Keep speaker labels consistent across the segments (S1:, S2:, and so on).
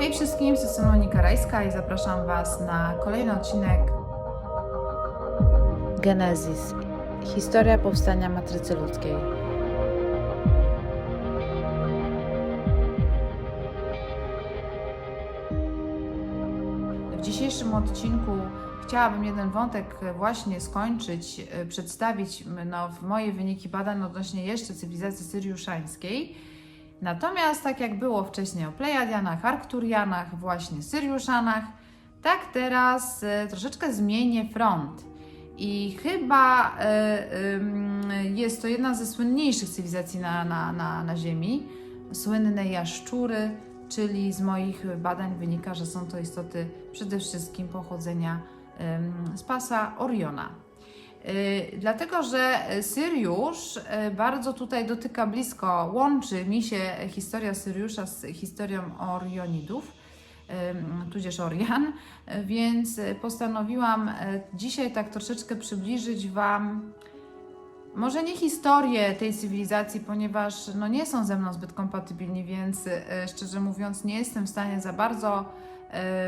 S1: Hej wszystkim, strony Monika Rajska i zapraszam Was na kolejny odcinek
S2: Genezis. Historia powstania matrycy ludzkiej.
S1: W dzisiejszym odcinku chciałabym jeden wątek właśnie skończyć, przedstawić no, moje wyniki badań odnośnie jeszcze cywilizacji syriuszańskiej. Natomiast tak jak było wcześniej o Plejadianach, Arkturianach, właśnie Syriuszanach, tak teraz e, troszeczkę zmienię front. I chyba e, ym, jest to jedna ze słynniejszych cywilizacji na, na, na, na Ziemi. Słynne jaszczury, czyli z moich badań wynika, że są to istoty przede wszystkim pochodzenia ym, z pasa Oriona. Y, Dlatego, że Syriusz y, bardzo tutaj dotyka blisko, łączy mi się historia Syriusza z historią Orionidów, ym, tudzież Orian, y, więc y, postanowiłam y, dzisiaj tak troszeczkę przybliżyć Wam może nie historię tej cywilizacji, ponieważ no, nie są ze mną zbyt kompatybilni, więc y, szczerze mówiąc nie jestem w stanie za bardzo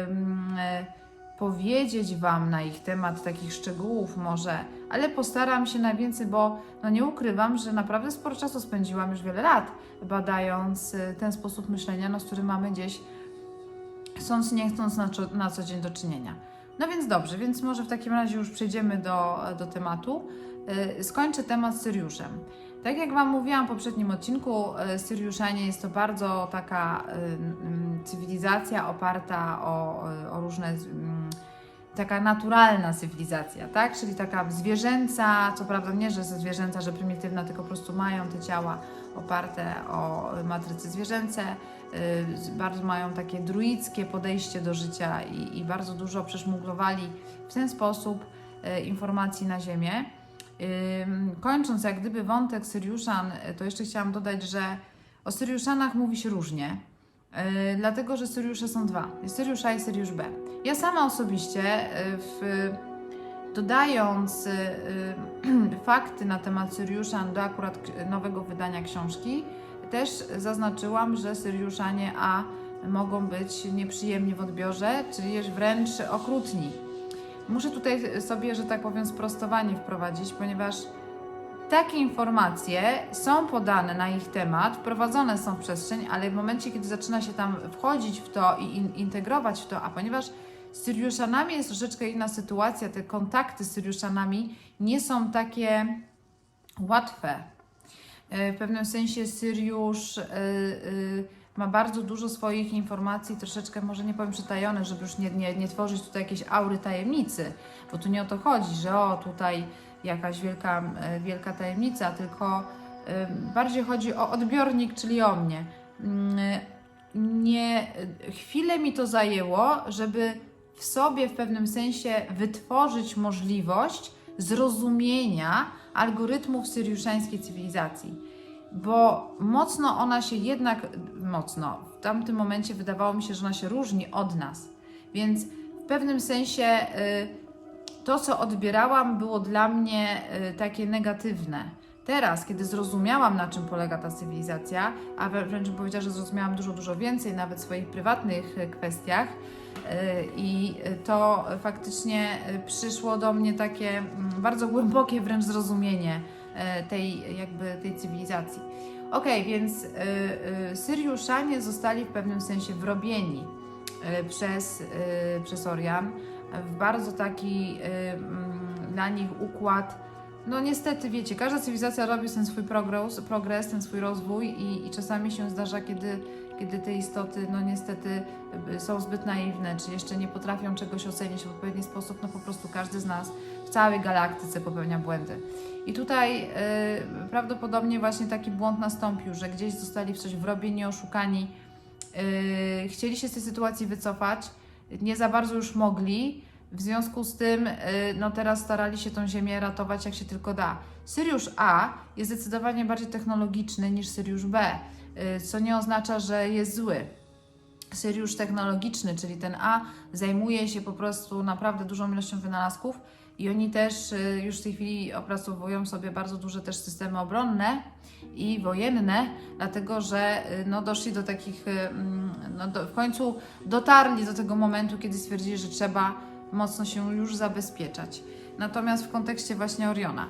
S1: ym, y, powiedzieć Wam na ich temat takich szczegółów może, ale postaram się najwięcej, bo no nie ukrywam, że naprawdę sporo czasu spędziłam już wiele lat badając y, ten sposób myślenia, no, z którym mamy gdzieś chcąc nie chcąc na, na co dzień do czynienia. No więc dobrze, więc może w takim razie już przejdziemy do, do tematu. Y, Skończę temat z Syriuszem. Tak jak Wam mówiłam w poprzednim odcinku, y, Syriuszanie jest to bardzo taka mm, cywilizacja oparta o, y, o różne, taka naturalna cywilizacja, tak? Czyli taka zwierzęca, co prawda nie, że zwierzęca, że prymitywna, tylko po prostu mają te ciała oparte o matrycy zwierzęce, bardzo mają takie druickie podejście do życia i, i bardzo dużo przeszmuglowali w ten sposób informacji na Ziemię. Kończąc jak gdyby wątek Syriuszan, y, to jeszcze chciałam dodać, że o Syriuszanach mówi się różnie, y, dlatego że Syriusze są dwa. Jest Syriusz A i Syriusz B. Ja sama osobiście y, w, dodając fakty na temat Syriuszan do akurat nowego wydania książki, też zaznaczyłam, że Syriuszanie A mogą być nieprzyjemni w odbiorze, czyli wręcz okrutni. Muszę tutaj sobie, że tak powiem, sprostowanie wprowadzić, ponieważ takie informacje są podane na ich temat, wprowadzone są w przestrzeń, ale w momencie, kiedy zaczyna się tam wchodzić w to i in, integrować w to, a ponieważ z Syriuszanami jest troszeczkę inna sytuacja, te kontakty z Syriuszanami nie są takie łatwe. E, W pewnym sensie Syriusz y, y, ma bardzo dużo swoich informacji, troszeczkę może nie powiem przytajone, żeby już nie, nie, nie tworzyć tutaj jakiejś aury tajemnicy, bo tu nie o to chodzi, że o tutaj jakaś wielka, e, wielka tajemnica, tylko e, bardziej chodzi o odbiornik, czyli o mnie. Mm, Nie, chwilę mi to zajęło, żeby w sobie w pewnym sensie wytworzyć możliwość zrozumienia algorytmów syriuszańskiej cywilizacji bo mocno ona się jednak, mocno, w tamtym momencie wydawało mi się, że ona się różni od nas. Więc w pewnym sensie y, to, co odbierałam, było dla mnie y, takie negatywne. Teraz, kiedy zrozumiałam, na czym polega ta cywilizacja, a wrę- wręcz bym powiedziała, że zrozumiałam dużo, dużo więcej, nawet w swoich prywatnych y, kwestiach, i to faktycznie przyszło do mnie takie mm, bardzo głębokie wręcz zrozumienie tej jakby tej cywilizacji. Okej, więc y, y, Syriuszanie zostali w pewnym sensie wrobieni y, przez, przez Orian w bardzo taki mm, dla nich układ. No niestety, wiecie, każda cywilizacja robi ten swój progres, progres ten swój rozwój i, i czasami się zdarza, kiedy, kiedy te istoty, no niestety są zbyt naiwne, czy jeszcze nie potrafią czegoś ocenić w odpowiedni sposób, no po prostu każdy z nas całej galaktyce popełnia błędy. I tutaj y, prawdopodobnie właśnie taki błąd nastąpił, że gdzieś zostali w coś wrobieni, oszukani, y, chcieli się z tej sytuacji wycofać, nie za bardzo już mogli, w związku z tym y, no teraz starali się tą Ziemię ratować jak się tylko da. Syriusz A jest zdecydowanie bardziej technologiczny niż Syriusz B, co nie oznacza, że jest zły. Syriusz technologiczny, czyli ten A, zajmuje się po prostu naprawdę dużą ilością wynalazków i oni też y, już w tej chwili opracowują sobie bardzo duże też systemy obronne i wojenne, dlatego że y, no, doszli do takich, y, mm, no, do, w końcu dotarli do tego momentu, kiedy stwierdzili, że trzeba mocno się już zabezpieczać. Natomiast w kontekście właśnie Oriona.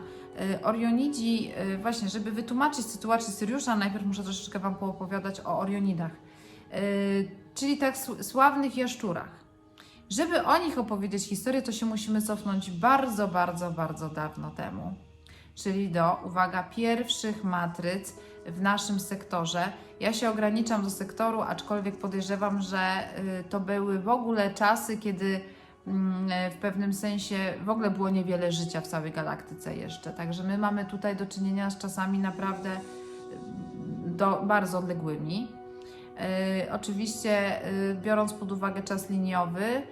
S1: Orionidzi, właśnie, żeby wytłumaczyć sytuację Syriusza, najpierw muszę troszeczkę Wam poopowiadać o Orionidach, czyli tak sł- sławnych jaszczurach. Żeby o nich opowiedzieć historię, to się musimy cofnąć bardzo, bardzo, bardzo dawno temu. Czyli do, uwaga, pierwszych matryc w naszym sektorze. Ja się ograniczam do sektoru, aczkolwiek podejrzewam, że y, to były w ogóle czasy, kiedy mm, w pewnym sensie w ogóle było niewiele życia w całej galaktyce jeszcze. Także my mamy tutaj do czynienia z czasami naprawdę y, do, bardzo odległymi. Y, oczywiście, y, biorąc pod uwagę czas liniowy,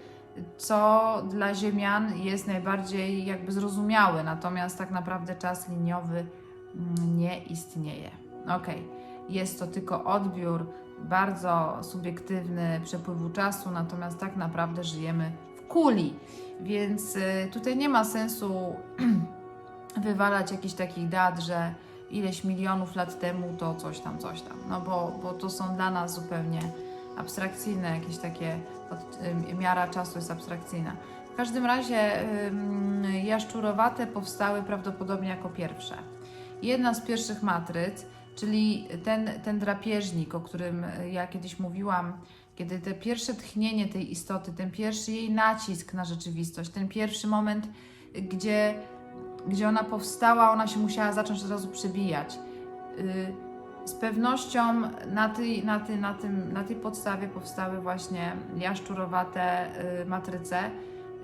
S1: co dla Ziemian jest najbardziej jakby zrozumiałe, natomiast tak naprawdę czas liniowy mm, nie istnieje. Okej, jest to tylko odbiór bardzo subiektywny przepływu czasu, natomiast tak naprawdę żyjemy w kuli, więc y, tutaj nie ma sensu wywalać jakichś takich dat, że ileś milionów lat temu to coś tam, coś tam, no bo, bo to są dla nas zupełnie abstrakcyjne, jakieś takie miara czasu jest abstrakcyjna. W każdym razie jaszczurowate powstały prawdopodobnie jako pierwsze. Jedna z pierwszych matryc, czyli ten, ten drapieżnik, o którym ja kiedyś mówiłam, kiedy te pierwsze tchnienie tej istoty, ten pierwszy jej nacisk na rzeczywistość, ten pierwszy moment, gdzie, gdzie ona powstała, ona się musiała zacząć od razu przebijać. Y, z pewnością na tej, na, tej, na, tym, na tej podstawie powstały właśnie jaszczurowate y, matryce.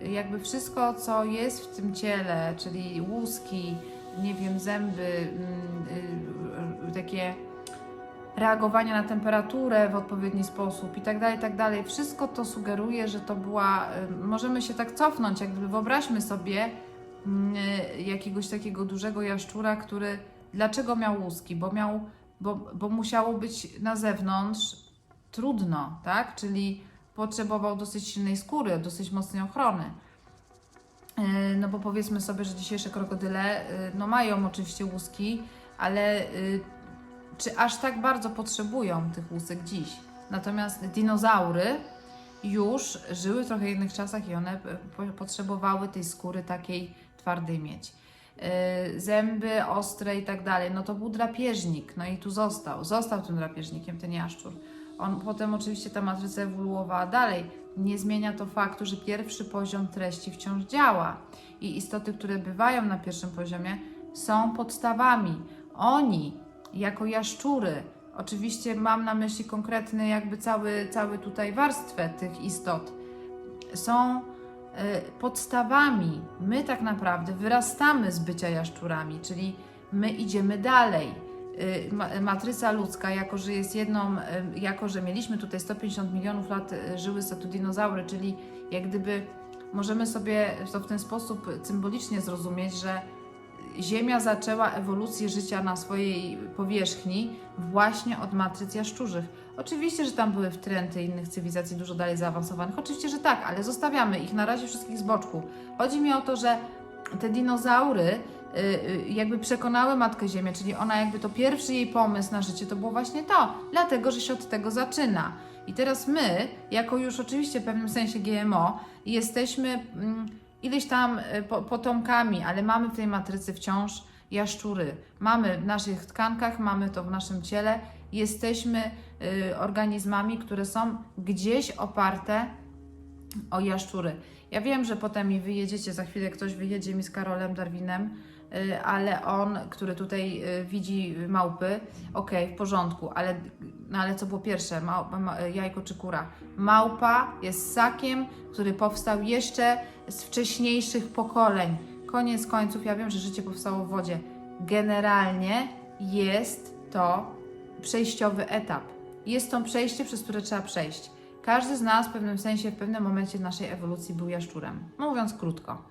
S1: Jakby wszystko, co jest w tym ciele, czyli łuski, nie wiem, zęby, mm, y, takie reagowania na temperaturę w odpowiedni sposób i tak dalej, tak dalej. Wszystko to sugeruje, że to była, możemy się tak cofnąć, jakby wyobraźmy sobie jakiegoś takiego dużego jaszczura, który, dlaczego miał łuski? Bo miał bo, bo musiało być na zewnątrz trudno, tak? Czyli potrzebował dosyć silnej skóry, dosyć mocnej ochrony. Yy, No bo powiedzmy sobie, że dzisiejsze krokodyle yy, no mają oczywiście łuski, ale czy aż tak bardzo potrzebują tych łusek dziś? Natomiast dinozaury już żyły w trochę innych czasach i one po- potrzebowały tej skóry takiej twardej mieć y, zęby ostre i tak dalej, no to był drapieżnik, no i tu został, został tym drapieżnikiem ten jaszczur. On potem oczywiście ta matryca ewoluowała dalej. Nie zmienia to faktu, że pierwszy poziom treści wciąż działa i istoty, które bywają na pierwszym poziomie, są podstawami. Oni, jako jaszczury, oczywiście mam na myśli konkretny, jakby cały, cały tutaj warstwę tych istot, są podstawami. My tak naprawdę wyrastamy z bycia jaszczurami, czyli my idziemy dalej. Y, ma- Matryca ludzka, jako że jest jedną, y, jako że mieliśmy tutaj 150 milionów lat, y, żyły sobie tu dinozaury, czyli jak gdyby możemy sobie to w ten sposób symbolicznie zrozumieć, że Ziemia zaczęła ewolucję życia na swojej powierzchni właśnie od matryc jaszczurzych. Oczywiście, że tam były wtręty innych cywilizacji dużo dalej zaawansowanych. Oczywiście, że tak, ale zostawiamy ich na razie wszystkich z boczku. Chodzi mi o to, że te dinozaury y, y, jakby przekonały Matkę Ziemię, czyli ona jakby to pierwszy jej pomysł na życie to było właśnie to, dlatego, że się od tego zaczyna. I teraz my, jako już oczywiście w pewnym sensie GMO, jesteśmy mm, ileś tam po, potomkami, ale mamy w tej matrycy wciąż jaszczury. Mamy w naszych tkankach, mamy to w naszym ciele. Jesteśmy y, organizmami, które są gdzieś oparte o jaszczury. Ja wiem, że potem mi wyjedziecie, za chwilę ktoś wyjedzie mi z Karolem Darwinem, ale on, który tutaj y, widzi małpy, okej, w porządku, ale, no ale co było pierwsze, ma, jajko czy kura? Małpa jest ssakiem, który powstał jeszcze z wcześniejszych pokoleń. Koniec końców, ja wiem, że życie powstało w wodzie. Generalnie jest to przejściowy etap. Jest to przejście, przez które trzeba przejść. Każdy z nas w pewnym sensie, w pewnym momencie naszej ewolucji był jaszczurem. Mówiąc krótko.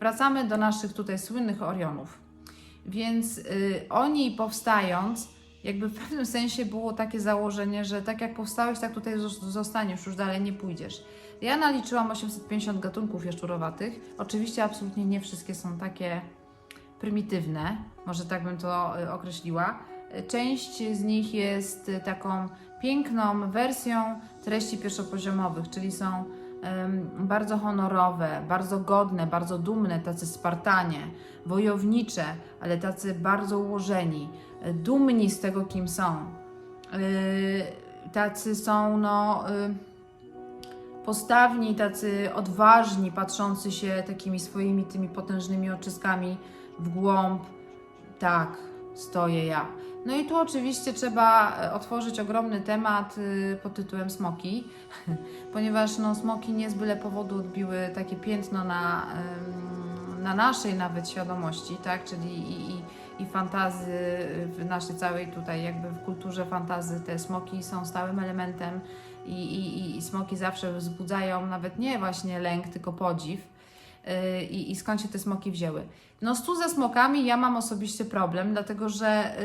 S1: Wracamy do naszych tutaj słynnych Orionów. Więc y, oni powstając, jakby w pewnym sensie było takie założenie, że tak jak powstałeś, tak tutaj zos- zostaniesz, już dalej nie pójdziesz. Ja naliczyłam 850 gatunków jaszczurowatych. Oczywiście absolutnie nie wszystkie są takie prymitywne, może tak bym to y, określiła. Część z nich jest taką piękną wersją treści pierwszopoziomowych, czyli są bardzo honorowe, bardzo godne, bardzo dumne, tacy Spartanie, wojownicze, ale tacy bardzo ułożeni, y, dumni z tego, kim są. Y, Tacy są, no, y, postawni, tacy odważni, patrzący się takimi swoimi tymi potężnymi oczyskami w głąb. Tak, stoję ja. No i tu oczywiście trzeba e, otworzyć ogromny temat y, pod tytułem smoki, ponieważ no, smoki nie z byle powodu odbiły takie piętno na, na naszej nawet świadomości, tak? Czyli i, i, i fantazy w naszej całej tutaj jakby w kulturze fantazy te smoki są stałym elementem i, i, i- smoki zawsze wzbudzają nawet nie właśnie lęk, tylko podziw. Yy, I, I skąd się te smoki wzięły? No z ze smokami ja mam osobiście problem, dlatego że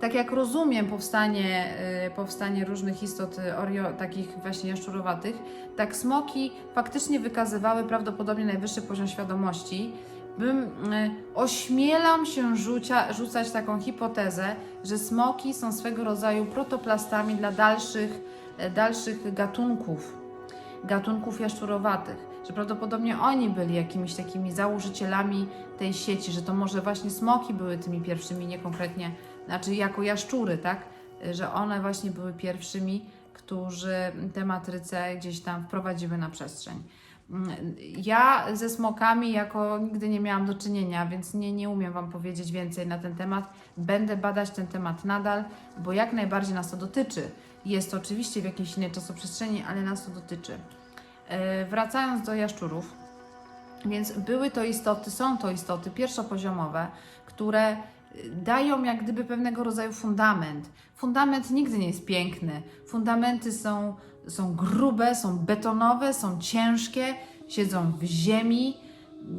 S1: tak jak rozumiem powstanie, y, powstanie różnych istot y, orio, takich właśnie jaszczurowatych, tak smoki faktycznie wykazywały prawdopodobnie najwyższy poziom świadomości. Bym, y, ośmielam się rzucia, rzucać taką hipotezę, że smoki są swego rodzaju protoplastami dla dalszych, dalszych gatunków, gatunków jaszczurowatych, że prawdopodobnie oni byli jakimiś takimi założycielami tej sieci, że to może właśnie smoki były tymi pierwszymi, nie konkretnie, znaczy jako jaszczury, tak, że one właśnie były pierwszymi, którzy tę matrycę gdzieś tam wprowadziły na przestrzeń. Ja ze smokami jako nigdy nie miałam do czynienia, więc nie, nie umiem Wam powiedzieć więcej na ten temat. Będę badać ten temat nadal, bo jak najbardziej nas to dotyczy. Jest to oczywiście w jakiejś innej czasoprzestrzeni, ale nas to dotyczy. E, Wracając do jaszczurów, więc były to istoty, są to istoty pierwszopoziomowe, które dają jak gdyby pewnego rodzaju fundament. Fundament nigdy nie jest piękny. Fundamenty są, są grube, są betonowe, są ciężkie, siedzą w ziemi.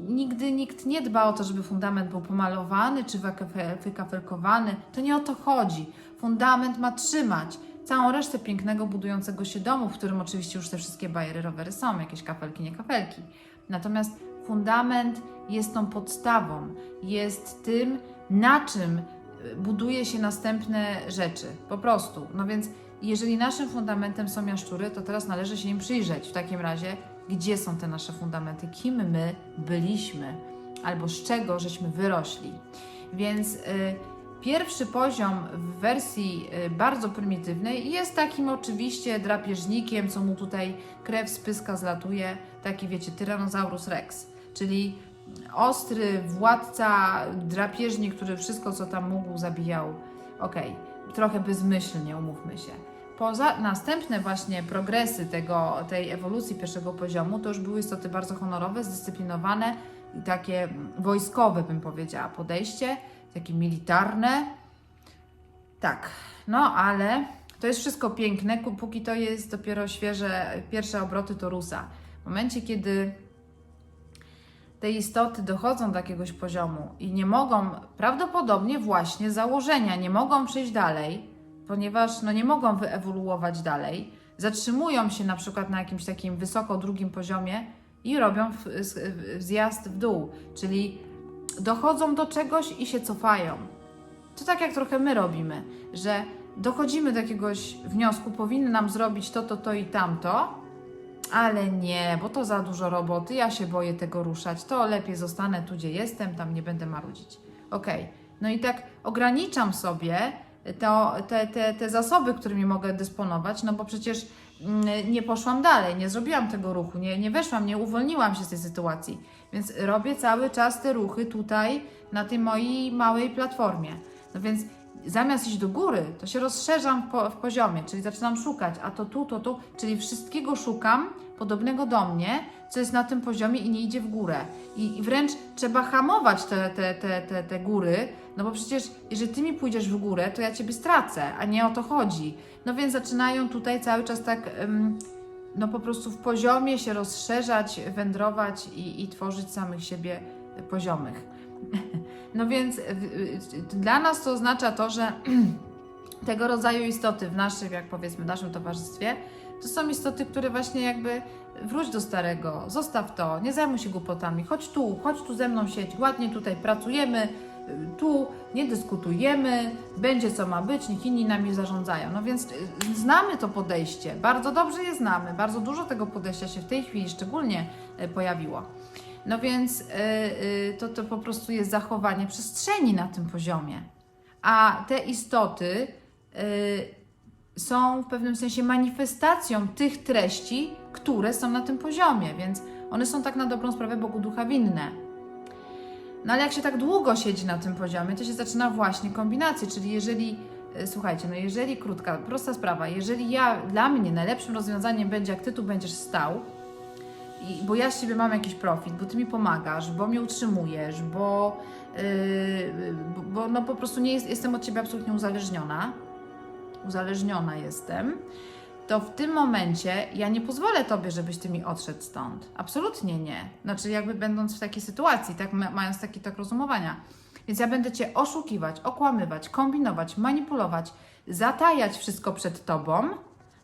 S1: Nigdy nikt nie dba o to, żeby fundament był pomalowany czy wykafe- wykafelkowany. To nie o to chodzi. Fundament ma trzymać całą resztę pięknego, budującego się domu, w którym oczywiście już te wszystkie bajery, rowery są, jakieś kafelki, nie kafelki. Natomiast fundament jest tą podstawą, jest tym, na czym y, buduje się następne rzeczy. Po prostu. No więc, jeżeli naszym fundamentem są jaszczury, to teraz należy się im przyjrzeć. W takim razie, gdzie są te nasze fundamenty, kim my byliśmy, albo z czego żeśmy wyrośli. Więc y, pierwszy poziom w wersji y, bardzo prymitywnej jest takim oczywiście drapieżnikiem, co mu tutaj krew z pyska zlatuje, taki wiecie, Tyrannosaurus rex, czyli ostry władca, drapieżnik, który wszystko co tam mógł zabijał. Okej, trochę bezmyślnie, umówmy się. Poza następne właśnie progresy tego, tej ewolucji pierwszego poziomu, to już były istoty bardzo honorowe, zdyscyplinowane takie wojskowe, bym powiedziała, podejście, takie militarne. Tak, no ale to jest wszystko piękne, póki to jest dopiero świeże, pierwsze obroty Torusa. W momencie, kiedy te istoty dochodzą do jakiegoś poziomu i nie mogą, prawdopodobnie właśnie założenia, nie mogą przejść dalej, ponieważ no, nie mogą wyewoluować dalej, zatrzymują się na przykład na jakimś takim wysoko drugim poziomie i robią w, z- zjazd w dół, czyli dochodzą do czegoś i się cofają. To tak jak trochę my robimy, że dochodzimy do jakiegoś wniosku, powinny nam zrobić to, to, to i tamto, ale nie, bo to za dużo roboty, ja się boję tego ruszać, to lepiej zostanę tu, gdzie jestem, tam nie będę marudzić. Okej, no i tak ograniczam sobie to, te, te, te zasoby, którymi mogę dysponować, no bo przecież mm, nie poszłam dalej, nie zrobiłam tego ruchu, nie, nie weszłam, nie uwolniłam się z tej sytuacji, więc robię cały czas te ruchy tutaj, na tej mojej małej platformie. No więc zamiast iść do góry, to się rozszerzam po, w poziomie, czyli zaczynam szukać, a to tu, to tu, czyli wszystkiego szukam podobnego do mnie, co jest na tym poziomie i nie idzie w górę. I, i wręcz trzeba hamować te, te, te, te, te góry, no bo przecież jeżeli ty mi pójdziesz w górę, to ja ciebie stracę, a nie o to chodzi. No więc zaczynają tutaj cały czas tak, ym, no po prostu w poziomie się rozszerzać, wędrować i, i tworzyć samych siebie poziomych. No więc dla nas to oznacza to, że tego rodzaju istoty w naszym, jak powiedzmy, naszym towarzystwie, to są istoty, które właśnie jakby wróć do starego, zostaw to, nie zajmuj się głupotami, chodź tu, chodź tu ze mną siedź, ładnie tutaj pracujemy, y, tu nie dyskutujemy, będzie co ma być, niech inni nami zarządzają. No więc y, znamy to podejście, bardzo dobrze je znamy, bardzo dużo tego podejścia się w tej chwili szczególnie y, pojawiło. No więc to, to po prostu jest zachowanie przestrzeni na tym poziomie. A te istoty są w pewnym sensie manifestacją tych treści, które są na tym poziomie, więc one są tak na dobrą sprawę Bogu ducha winne. No ale jak się tak długo siedzi na tym poziomie, to się zaczyna właśnie kombinacje, czyli jeżeli, e, słuchajcie, no jeżeli krótka, prosta sprawa, jeżeli ja, dla mnie najlepszym rozwiązaniem będzie, jak Ty tu będziesz stał, i, bo ja z Ciebie mam jakiś profit, bo Ty mi pomagasz, bo mnie utrzymujesz, bo, yy, bo, no po prostu nie jest, jestem od Ciebie absolutnie uzależniona, uzależniona jestem, to w tym momencie ja nie pozwolę Tobie, żebyś Ty mi odszedł stąd. Absolutnie nie. Znaczy jakby będąc w takiej sytuacji, tak ma- mając taki tok rozumowania. Więc ja będę Cię oszukiwać, okłamywać, kombinować, manipulować, zatajać wszystko przed Tobą,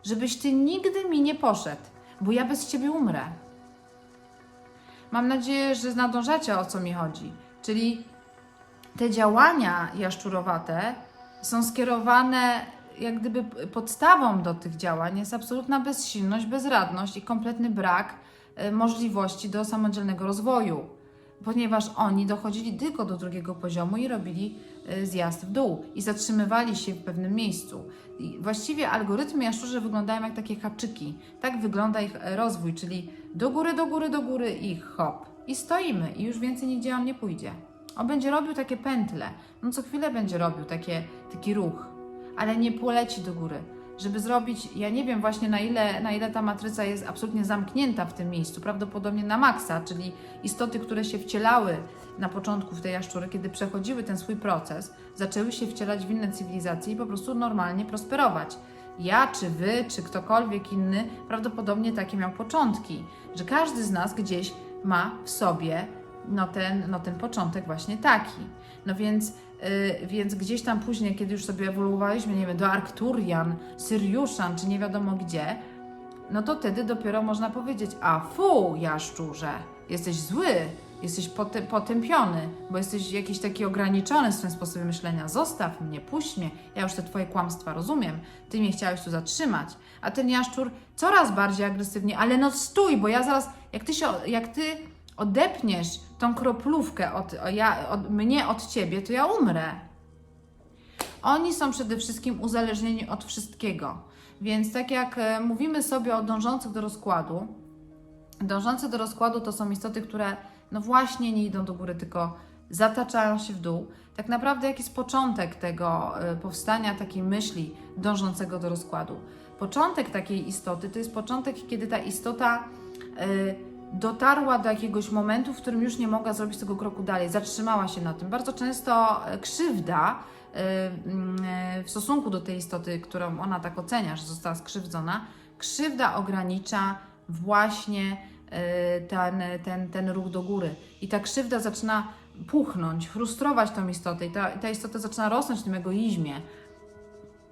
S1: żebyś Ty nigdy mi nie poszedł, bo ja bez Ciebie umrę. Mam nadzieję, że nadążacie o co mi chodzi. Czyli te działania jaszczurowate są skierowane, jak gdyby podstawą do tych działań jest absolutna bezsilność, bezradność i kompletny brak e, możliwości do samodzielnego rozwoju, ponieważ oni dochodzili tylko do drugiego poziomu i robili e, zjazd w dół i zatrzymywali się w pewnym miejscu. I właściwie algorytmy jaszczurze wyglądają jak takie haczyki. Tak wygląda ich e, rozwój, czyli do góry, do góry, do góry i hop. I stoimy i już więcej nigdzie on nie pójdzie. On będzie robił takie pętle, no co chwilę będzie robił takie, taki ruch, ale nie poleci do góry. Żeby zrobić, ja nie wiem właśnie na ile, na ile ta matryca jest absolutnie zamknięta w tym miejscu, prawdopodobnie na maksa, czyli istoty, które się wcielały na początku w te jaszczury, kiedy przechodziły ten swój proces, zaczęły się wcielać w inne cywilizacje i po prostu normalnie prosperować. Ja, czy wy, czy ktokolwiek inny, prawdopodobnie takie miał początki, że każdy z nas gdzieś ma w sobie no ten, no ten początek właśnie taki. No więc, więc gdzieś tam później, kiedy już sobie ewoluowaliśmy, nie wiem, do Arkturian, Syriuszan, czy nie wiadomo gdzie, no to wtedy dopiero można powiedzieć, a fu, jaszczurze, jesteś zły, jesteś potępiony, bo jesteś jakiś taki ograniczony w swoim sposobie myślenia. Zostaw mnie, puść mnie, ja już te twoje kłamstwa rozumiem, ty mnie chciałeś tu zatrzymać. A ten jaszczur coraz bardziej agresywnie, ale no stój, bo ja zaraz, jak ty się, jak ty odepniesz tą kroplówkę od, ja, od mnie od ciebie, to ja umrę. Oni są przede wszystkim uzależnieni od wszystkiego. Więc tak jak e, mówimy sobie o dążących do rozkładu, dążące do rozkładu to są istoty, które no właśnie nie idą do góry, tylko zataczają się w dół. Tak naprawdę jaki jest początek tego e, powstania takiej myśli dążącego do rozkładu? Początek takiej istoty to jest początek, kiedy ta istota e, dotarła do jakiegoś momentu, w którym już nie mogła zrobić tego kroku dalej, zatrzymała się na tym. Bardzo często e, krzywda e, mm, e, w stosunku do tej istoty, którą ona tak ocenia, że została skrzywdzona, krzywda ogranicza właśnie ten, ten, ten ruch do góry. I ta krzywda zaczyna puchnąć, frustrować tą istotę, i ta, ta istota zaczyna rosnąć w tym egoizmie.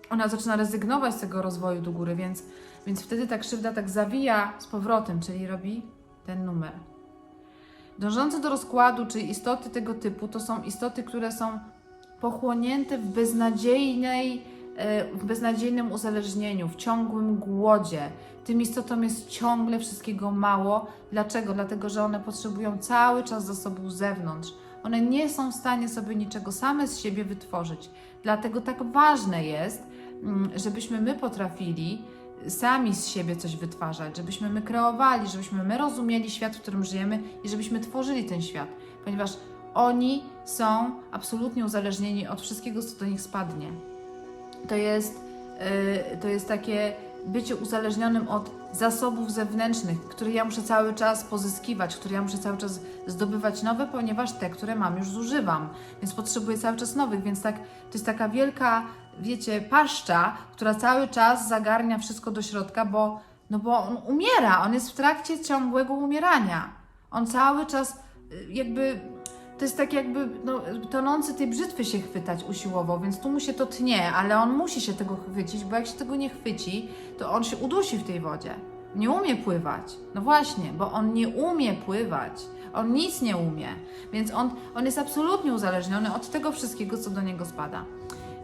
S1: Ona zaczyna rezygnować z tego rozwoju do góry, więc, więc wtedy ta krzywda tak zawija z powrotem, czyli robi ten numer. Dążące do rozkładu, czy istoty tego typu, to są istoty, które są pochłonięte w beznadziejnej, e, w beznadziejnym uzależnieniu, w ciągłym głodzie. Tym istotom jest ciągle wszystkiego mało. Dlaczego? Dlatego, że one potrzebują cały czas zasobów z zewnątrz. One nie są w stanie sobie niczego same z siebie wytworzyć. Dlatego tak ważne jest, mm, żebyśmy my potrafili sami z siebie coś wytwarzać, żebyśmy my kreowali, żebyśmy my rozumieli świat, w którym żyjemy i żebyśmy tworzyli ten świat, ponieważ oni są absolutnie uzależnieni od wszystkiego, co do nich spadnie. To jest, yy, to jest takie bycie uzależnionym od zasobów zewnętrznych, które ja muszę cały czas pozyskiwać, które ja muszę cały czas zdobywać nowe, ponieważ te, które mam, już zużywam, więc potrzebuję cały czas nowych, więc tak, to jest taka wielka, wiecie, paszcza, która cały czas zagarnia wszystko do środka, bo, no bo on umiera, on jest w trakcie ciągłego umierania. On cały czas y, jakby to jest tak jakby no, tonący tej brzytwy się chwytać usiłował, więc tu mu się to tnie, ale on musi się tego chwycić, bo jak się tego nie chwyci, to on się udusi w tej wodzie. Nie umie pływać. No właśnie, bo on nie umie pływać. On nic nie umie. Więc on, on jest absolutnie uzależniony od tego wszystkiego, co do niego spada.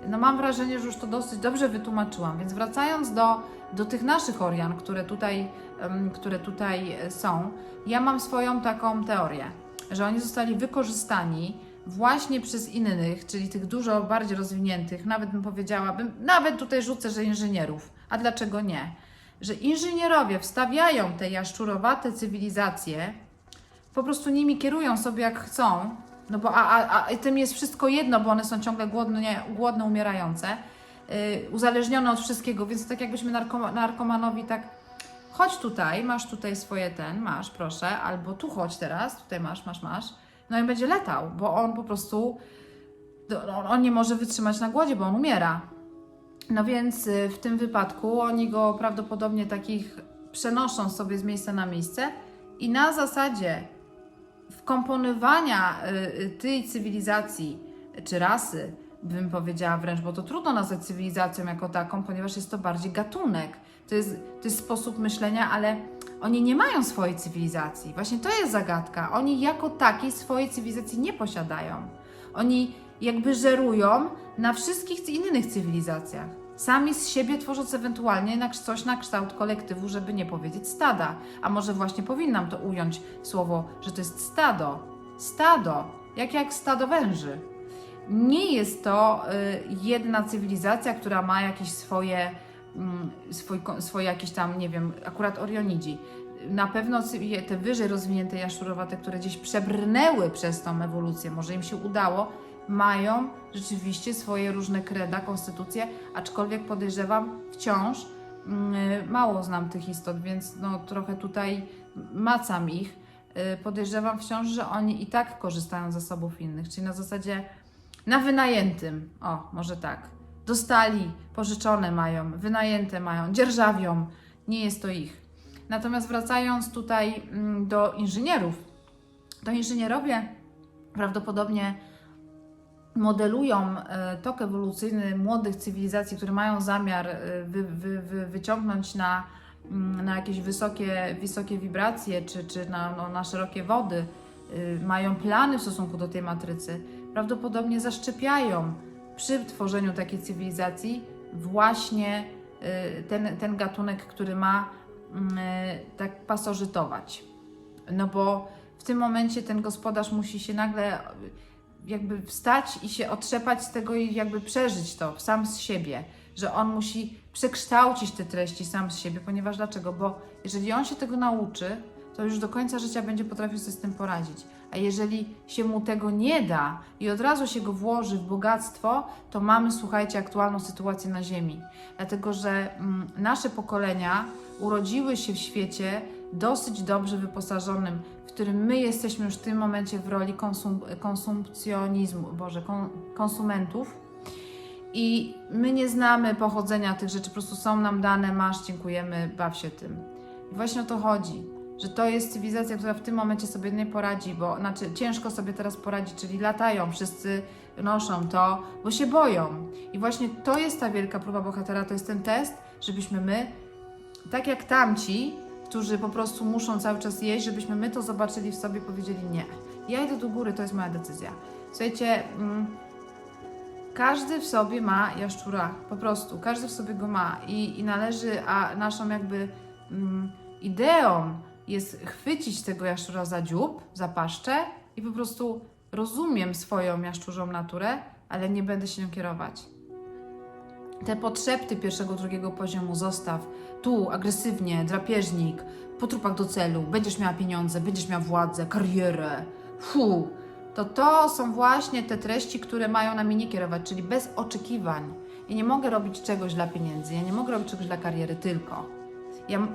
S1: No mam wrażenie, że już to dosyć dobrze wytłumaczyłam. Więc wracając do, do tych naszych Orian, które tutaj, które tutaj e, są, ja mam swoją taką teorię, że oni zostali wykorzystani właśnie przez innych, czyli tych dużo bardziej rozwiniętych, nawet bym powiedziała, bym, nawet tutaj rzucę, że inżynierów. A dlaczego nie? Że inżynierowie wstawiają te jaszczurowate cywilizacje, po prostu nimi kierują sobie jak chcą, no bo a, a, a tym jest wszystko jedno, bo one są ciągle głodne, głodne umierające, yy, uzależnione od wszystkiego, więc tak jakbyśmy narkoma, narkomanowi tak chodź tutaj, masz tutaj swoje ten, masz, proszę, albo tu chodź teraz, tutaj masz, masz, masz. No i będzie latał, bo on po prostu, no, on, on nie może wytrzymać na głodzie, bo on umiera. No więc y, w tym wypadku oni go prawdopodobnie takich przenoszą sobie z miejsca na miejsce i na zasadzie wkomponowania y, y, tej cywilizacji czy rasy, bym powiedziała wręcz, bo to trudno nazwać cywilizacją jako taką, ponieważ jest to bardziej gatunek. To jest, to jest sposób myślenia, ale oni nie mają swojej cywilizacji. Właśnie to jest zagadka. Oni jako takiej swojej cywilizacji nie posiadają. Oni jakby żerują na wszystkich innych cywilizacjach. Sami z siebie tworząc ewentualnie coś na kształt kolektywu, żeby nie powiedzieć stada. A może właśnie powinnam to ująć słowo, że to jest stado. Stado, jak jak stado węży. Nie jest to y, jedna cywilizacja, która ma jakieś swoje, mm, swój, swoje jakieś tam, nie wiem, akurat Orionidzi. Na pewno te wyżej rozwinięte jaszczurowate, które gdzieś przebrnęły przez tą ewolucję, może im się udało, mają rzeczywiście swoje różne kreda, konstytucje, aczkolwiek podejrzewam wciąż, mm, mało znam tych istot, więc no trochę tutaj macam ich. Y, Podejrzewam wciąż, że oni i tak korzystają z zasobów innych, czyli na zasadzie na wynajętym, o może tak, dostali, pożyczone mają, wynajęte mają, dzierżawią, nie jest to ich. Natomiast wracając tutaj mm, do inżynierów, to inżynierowie prawdopodobnie modelują e, tok ewolucyjny młodych cywilizacji, które mają zamiar e, wy, wy, wy, wyciągnąć na, mm, na jakieś wysokie, wysokie wibracje czy, czy na, no, na szerokie wody, y, mają plany w stosunku do tej matrycy, prawdopodobnie zaszczepiają przy tworzeniu takiej cywilizacji właśnie y, ten, ten gatunek, który ma mm, y, tak pasożytować. No bo w tym momencie ten gospodarz musi się nagle jakby wstać i się otrzepać z tego i jakby przeżyć to sam z siebie, że on musi przekształcić te treści sam z siebie, ponieważ dlaczego? Bo jeżeli on się tego nauczy, to już do końca życia będzie potrafił sobie z tym poradzić. A jeżeli się mu tego nie da i od razu się go włoży w bogactwo, to mamy, słuchajcie, aktualną sytuację na Ziemi. Dlatego, że mm, nasze pokolenia urodziły się w świecie dosyć dobrze wyposażonym, którym my jesteśmy już w tym momencie w roli konsum, konsumpcjonizmu, boże, kon, konsumentów. I my nie znamy pochodzenia tych rzeczy, po prostu są nam dane, masz, dziękujemy, baw się tym. I właśnie o to chodzi, że to jest cywilizacja, która w tym momencie sobie nie poradzi, bo znaczy ciężko sobie teraz poradzi, czyli latają, wszyscy noszą to, bo się boją. I właśnie to jest ta wielka próba bohatera, to jest ten test, żebyśmy my, tak jak tamci, którzy po prostu muszą cały czas jeść, żebyśmy my to zobaczyli w sobie i powiedzieli nie. Ja idę do góry, to jest moja decyzja. Słuchajcie, mm, każdy w sobie ma jaszczura, po prostu, każdy w sobie go ma i, i należy, a naszą jakby mm, ideą jest chwycić tego jaszczura za dziób, za paszczę i po prostu rozumiem swoją jaszczurzą naturę, ale nie będę się nią kierować. Te podszepty pierwszego, drugiego poziomu zostaw. Tu agresywnie, drapieżnik, po trupach do celu, będziesz miała pieniądze, będziesz miała władzę, karierę. Fu, to to są właśnie te treści, które mają nami nie kierować, czyli bez oczekiwań. Ja nie mogę robić czegoś dla pieniędzy, ja nie mogę robić czegoś dla kariery tylko. Ja,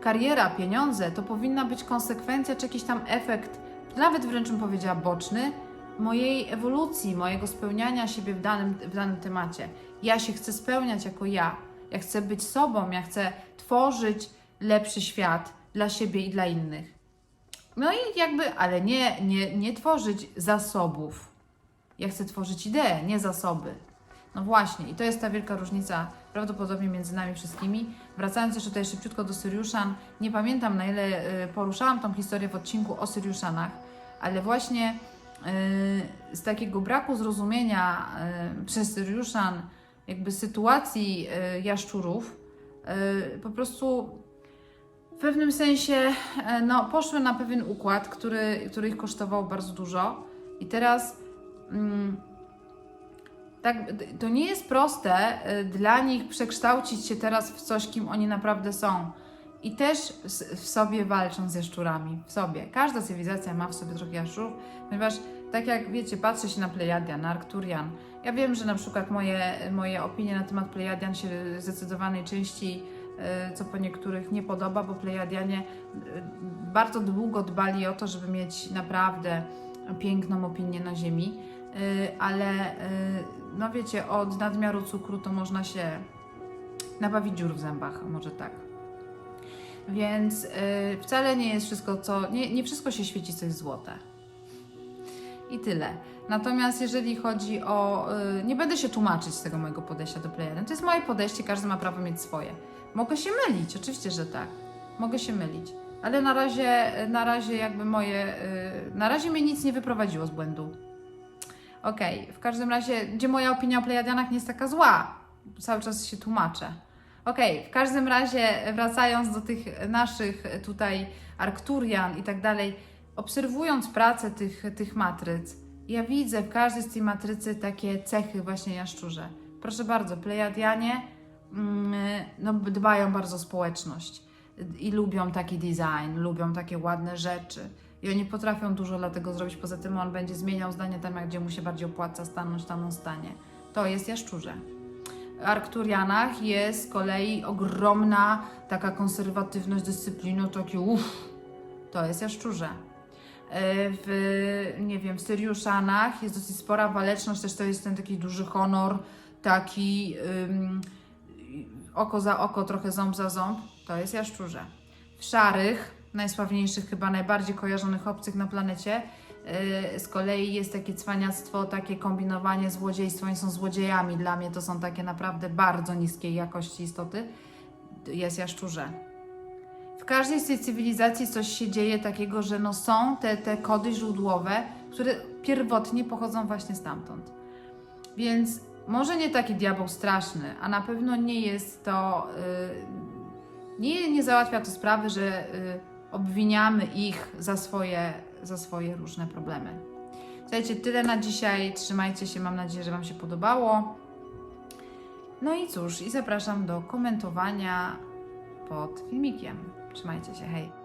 S1: kariera, pieniądze to powinna być konsekwencja czy jakiś tam efekt, nawet wręcz bym powiedziała boczny, mojej ewolucji, mojego spełniania siebie w danym, w danym temacie. Ja się chcę spełniać jako ja. Ja chcę być sobą, ja chcę tworzyć lepszy świat dla siebie i dla innych. No i jakby, ale nie, nie, nie tworzyć zasobów. Ja chcę tworzyć idee, nie zasoby. No właśnie, i to jest ta wielka różnica prawdopodobnie między nami wszystkimi. Wracając jeszcze tutaj szybciutko do Syriuszan, nie pamiętam na ile y, poruszałam tą historię w odcinku o Syriuszanach, ale właśnie z takiego braku zrozumienia y, przez Syriuszan jakby sytuacji y, jaszczurów, y, po prostu w pewnym sensie no, poszły na pewien układ, który, który ich kosztował bardzo dużo. I teraz mm, tak, to nie jest proste dla nich przekształcić się teraz w coś, kim oni naprawdę są. I też w sobie walczą ze szczurami, w sobie. Każda cywilizacja ma w sobie trochę jaszczurów, ponieważ tak jak wiecie, patrzę się na Plejadian, na Arkturian. Ja wiem, że na przykład moje, moje opinie na temat Plejadian się zdecydowanej części e, co po niektórych nie podoba, bo Plejadianie e, bardzo długo dbali o to, żeby mieć naprawdę piękną opinię na Ziemi, E, ale no wiecie, od nadmiaru cukru to można się nabawić dziur w zębach, może tak. Więc e, wcale nie jest wszystko, co. Nie, nie wszystko się świeci, co jest złote. I tyle. Natomiast jeżeli chodzi o. y, Nie będę się tłumaczyć z tego mojego podejścia do Plejadian. To jest moje podejście, każdy ma prawo mieć swoje. Mogę się mylić, oczywiście, że tak. Mogę się mylić. Ale na razie, na razie jakby moje. y, Na razie mnie nic nie wyprowadziło z błędu. Okej, w każdym razie, gdzie moja opinia o Plejadianach nie jest taka zła. Cały czas się tłumaczę. Okej, w każdym razie, wracając do tych naszych tutaj Arkturian i tak dalej, obserwując pracę tych, tych matryc, ja widzę w każdej z tej matrycy takie cechy właśnie jaszczurze. Proszę bardzo, Plejadianie mm, no, dbają bardzo o społeczność i lubią taki design, lubią takie ładne rzeczy. I oni potrafią dużo dla tego zrobić. Poza tym on będzie zmieniał zdanie tam, gdzie mu się bardziej opłaca stanąć, tam on stanie. To jest jaszczurze. Arkturianach jest z kolei ogromna taka konserwatywność, dyscyplina, takie uff, to jest jaszczurze. E, W, nie wiem, w Syriuszanach jest dosyć spora waleczność, też to jest ten taki duży honor, taki ym, oko za oko, trochę ząb za ząb, to jest jaszczurze. W szarych, najsławniejszych, chyba najbardziej kojarzonych obcych na planecie, z kolei jest takie cwaniactwo, takie kombinowanie, złodziejstwo, oni są złodziejami, dla mnie to są takie naprawdę bardzo niskiej jakości istoty, jest jaszczurze. W każdej z tej cywilizacji coś się dzieje takiego, że no są te, te kody źródłowe, które pierwotnie pochodzą właśnie stamtąd. Więc może nie taki diabeł straszny, a na pewno nie jest to. y, nie, nie załatwia to sprawy, że y, obwiniamy ich za swoje, za swoje różne problemy. Słuchajcie, tyle na dzisiaj. Trzymajcie się, mam nadzieję, że Wam się podobało. No i cóż, i zapraszam do komentowania pod filmikiem. Trzymajcie się, hej!